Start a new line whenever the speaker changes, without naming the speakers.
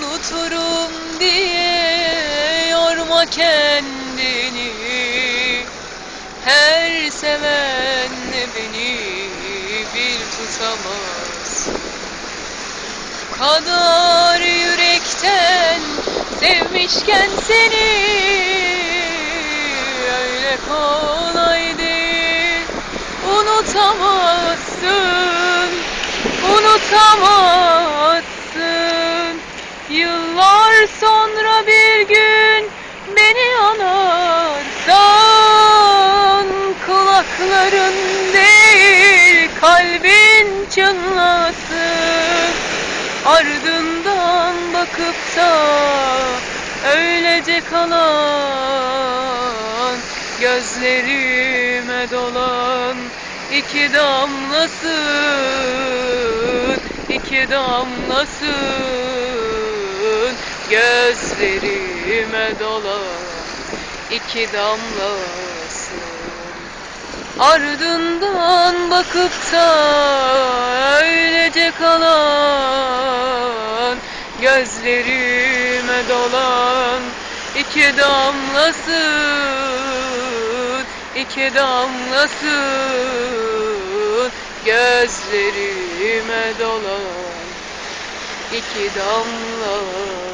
unuturum diye yorma kendini. Her seven beni bir tutamaz. Kadar yürekten sevmişken seni Öyle kolay değil. Unutamazsın unutamazsın Yıllar sonra bir gün beni anarsan Kulakların değil kalbin çınlasın Ardından bakıp da öylece kalan Gözlerime dolan iki damlasın iki damlasın Gözlerime dolan iki damlasın Ardından bakıp da öylece kalan Gözlerime dolan iki damlasın iki damlasın Gözlerime dolan iki damlasın